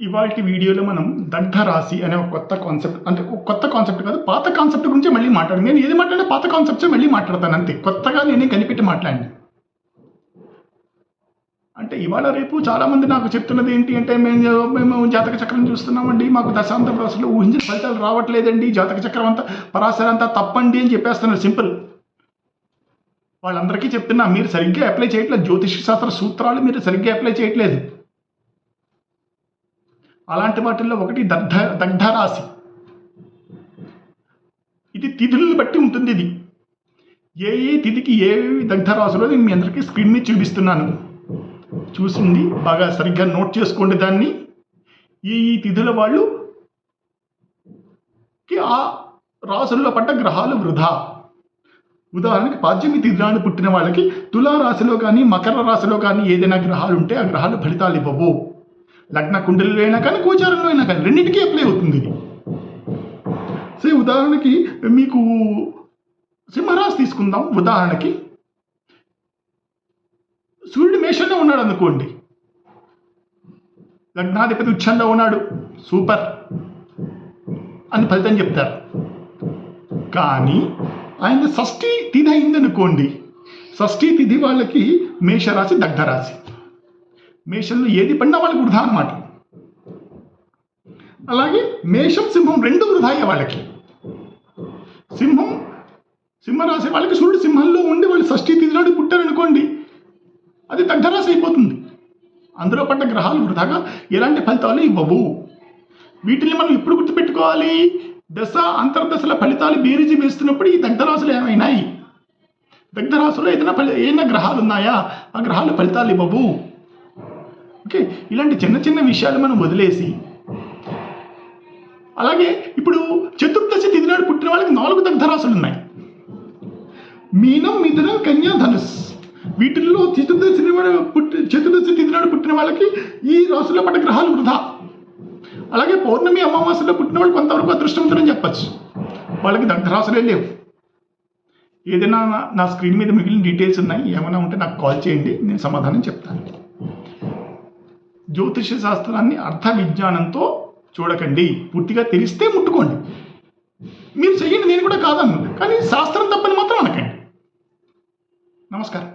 ఇవాళ వీడియోలో మనం దగ్ధ రాశి అనే ఒక కొత్త కాన్సెప్ట్ అంటే ఒక కొత్త కాన్సెప్ట్ కాదు పాత కాన్సెప్ట్ గురించి మళ్ళీ మాట్లాడు. నేను ఏది మాట్లాడినా పాత కాన్సెప్ట్ మళ్ళీ మాట్లాడతాను అంతే. కొత్తగా నేనే కనిపెట్టి మాట్లాడి అంటే ఇవాళ రేపు చాలామంది నాకు చెప్తున్నది ఏంటి అంటే మేము మేము జాతక చక్రం చూస్తున్నామండి మాకు దశాంత అసలు ఊహించిన ఫలితాలు రావట్లేదండి జాతక చక్రం అంతా పరాశరం అంతా తప్పండి అని చెప్పేస్తున్నారు సింపుల్. వాళ్ళందరికీ చెప్తున్నా మీరు సరిగ్గా అప్లై చేయట్లేదు. జ్యోతిష శాస్త్ర సూత్రాలు మీరు సరిగ్గా అప్లై చేయట్లేదు. అలాంటి వాటిల్లో ఒకటి దగ్ధ దగ్ధ రాశి ఇది తిథులను బట్టి ఉంటుంది ఇది. ఏ ఏ తిథికి ఏ దగ్ధరాశులో నేను మీ అందరికీ స్క్రీన్ మీద చూపిస్తున్నాను. చూసింది బాగా సరిగ్గా నోట్ చేసుకోండి దాన్ని. ఈ ఈ తిథుల వాళ్ళు ఆ రాసుల్లో పడ్డ గ్రహాలు వృధా. ఉదాహరణకి పాద్యమి తిథినాడు పుట్టిన వాళ్ళకి తులా రాశిలో కానీ మకర రాశిలో కానీ ఏదైనా గ్రహాలు ఉంటే ఆ గ్రహాలు ఫలితాలు ఇవ్వవు. లగ్న కుండలిలో అయినా కానీ గోచారంలో అయినా కానీ రెండింటికి అప్లై అవుతుంది ఇది. సో ఉదాహరణకి మీకు సింహరాశి తీసుకుందాం. ఉదాహరణకి సూర్యుడు మేషంలో ఉన్నాడు అనుకోండి. లగ్నాధిపతి ఉచ్చంలో ఉన్నాడు. సూపర్. అని ఫలితం చెప్తారు. కానీ ఆయన షష్ఠి తిథి అయిందనుకోండి షష్ఠి తిథి వాళ్ళకి మేషరాశి దగ్ధరాశి. మేషంలో ఏది పడినా వాళ్ళకి వృధా అనమాట అలాగే మేషం సింహం రెండు వృధాయ వాళ్ళకి. సింహం సింహరాశి వాళ్ళకి సూర్యుడు సింహంలో ఉండి వాళ్ళు షష్ఠీ తిథి పుట్టారనుకోండి అది దగ్ధరాశి అయిపోతుంది. అందులో పడ్డ గ్రహాలు వృధాగా ఎలాంటి ఫలితాలు ఇవ్వవు. వీటిని మనం ఎప్పుడు గుర్తుపెట్టుకోవాలి? దశ అంతర్దశల ఫలితాలు బేరీజు వేస్తున్నప్పుడు ఈ దగ్ధరాశులు ఏమైనాయి? దగ్ధరాశులు ఏదైనా ఫలి ఏదైనా గ్రహాలు ఉన్నాయా? ఆ గ్రహాలు ఫలితాలు ఇవ్వవు. ఓకే ఇలాంటి చిన్న చిన్న విషయాలు మనం వదిలేసి అలాగే ఇప్పుడు చతుర్దశి తిథి నాడు పుట్టిన వాళ్ళకి నాలుగు దగ్ధరాశులు ఉన్నాయి. మీనం మిథునం కన్యా ధనుస్. వీటిల్లో చతుర్దశి పుట్టి చతుర్దశి తిథి నాడు పుట్టిన వాళ్ళకి ఈ రాశుల్లో పడ్డ గ్రహాలు వృధా. అలాగే పౌర్ణమి అమావాస్యలో పుట్టిన వాళ్ళు కొంతవరకు అదృష్టవంతులని చెప్పచ్చు. వాళ్ళకి దగ్ధరాశులే లేవు. ఏదైనా నా స్క్రీన్ మీద మిగిలిన డీటెయిల్స్ ఉన్నాయి. ఏమైనా ఉంటే నాకు కాల్ చేయండి. నేను సమాధానం చెప్తాను. జ్యోతిష శాస్త్రాన్ని అర్థ విజ్ఞానంతో చూడకండి. పూర్తిగా తెలిస్తే ముట్టుకోండి. మీరు చెయ్యండి నేను కూడా కాదన్ను కానీ శాస్త్రం తప్పని మాత్రం అనకండి. నమస్కారం.